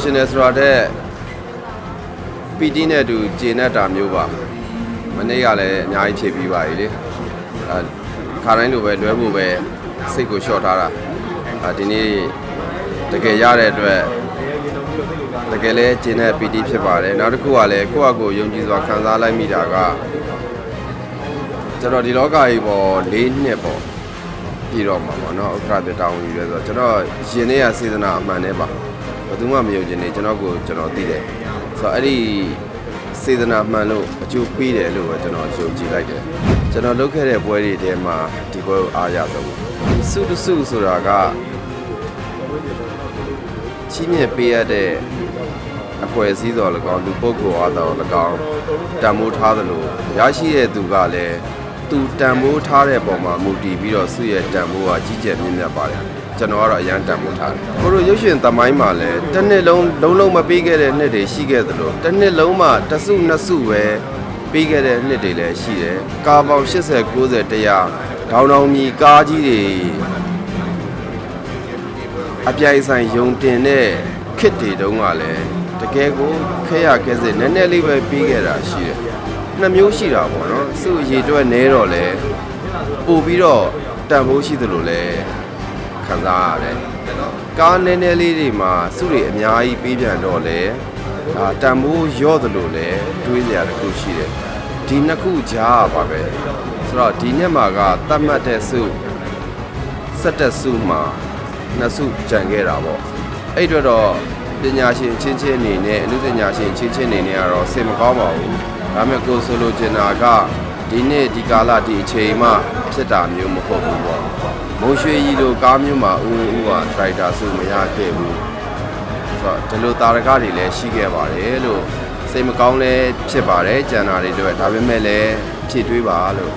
ပျော်ရှင်တယ်ဆိုတာတဲ့ပီတီနဲ့အတူဂျင်းနဲ့တာမျိုးပါမနေ့ကလည်းအများကြီးဖြည့်ပြီးပါပြီလေအဲခါတိုင်းလိုပဲလွဲဖို့ပဲစိတ်ကိုလျှော့ထားတာအဲဒီနေ့တကယ်ရတဲ့အတွက်တကယ်လဲဂျင်းနဲ့ပီတီဖြစ်ပါတယ်နောက်တစ်ခုကလည်းကိုယ့်အကိုယုံကြည်စွာခံစားလိုက်မိတာကကျွန်တော်ဒီလောကကြီးပေါ်၄နှစ်ပေါ့ပြည်တော့မှာပေါ့နော်ဥက္ကဋ္ဌပြတောင်းယူရဲဆိုတော့ကျွန်တော်ရင်ထဲကစေတနာအမှန်နဲ့ပါ ဘယ်သူမှမယုံချင်နေကျွန်တော်ကိုကျွန်တော်သိတယ်ဆိုတော့အဲ့ဒီစေတနာမှန်လို့အကျိုးပေးတယ်လို့ပဲကျွန်တော်ယုံကြည်လိုက်တယ်ကျွန်တော်လုပ်ခဲ့တဲ့ပွဲတွေထဲမှာဒီပွဲကိုအားရဆုံးပါစုတစုဆိုတာကချီးမြှင့်ပေးရတဲ့အဖွဲ့အစည်းတော်၎င်းလူပုဂ္ဂိုလ်အားတော်၎င်းတန်မိုးထားသလိုရရှိတဲ့သူကလည်း သူတန်မိုးထားတဲ့ပုံမှာမူတည်ပြီးတော့သူ့ရဲ့တန်မိုးကကြီးကျယ်မြင့်မြတ်ပါတယ်ကျွန်တော်ကတော့အရန်တန်မိုးထားတယ်ကိုလိုရုပ်ရှင်သမိုင်းမှာလည်းတစ်နှစ်လုံးလုံးလုံးမပေးခဲ့တဲ့နှစ်တွေရှိခဲ့သလိုတစ်နှစ်လုံးမှာတစ်စုနှစ်စုပဲပေးခဲ့တဲ့နှစ်တွေလည်းရှိတယ်ကားပေါင်း80 90 100ဒေါင်းတောင်မြီကားကြီးတွေအပြိုင်ဆိုင်ယုံတင်တဲ့ခစ်တွေတုန်းကလည်းတကယ်ကိုခဲရခဲစစ်နည်းနည်းလေးပဲပြီးခဲ့တာရှိတယ်။ နှစ်မျိုးရှိတာပေါ့နော်။စုရေတွက်နဲတော့လဲပို့ပြီးတော့တန်ဖိုးရှိသလိုလဲခံစားရတယ်။ကားနည်းနည်းလေးတွေမှာစုတွေအများကြီးပေးပြန်တော့လဲဒါတန်ဖိုးရော့သလိုလဲတွေးစရာတစ်ခုရှိတယ်။ဒီနှစ်ခုကြားပါပဲ။ဆိုတော့ဒီနှစ်မှာကတတ်မှတ်တဲ့စုစက်တက်စုမှာနှစ်စုကြံခဲ့တာပေါ့အဲ့အတွက်တော့ ပညာရှင်ချင်းချင်းအနေနဲ့အနုပညာရှင်ချင်းချင်းအနေနဲ့ကတော့စိတ်မကောင်းပါဘူးဒါပေမဲ့ကိုယ်ဆိုလိုချင်တာကဒီနေ့ဒီကာလဒီအချိန်မှဖြစ်တာမျိုးမဟုတ်ဘူးပေါ့မုံရွှေကြီးလိုကားမျိုးမှာဦးဦးကဒရိုက်တာစုမရခဲ့ဘူးဆိုတော့ဒီလိုတာရကတွေလည်းရှိခဲ့ပါတယ်လို့စိတ်မကောင်းလည်းဖြစ်ပါတယ်ကြံတာတွေတွေဒါပေမဲ့လည်းဖြည့်တွေးပါလို့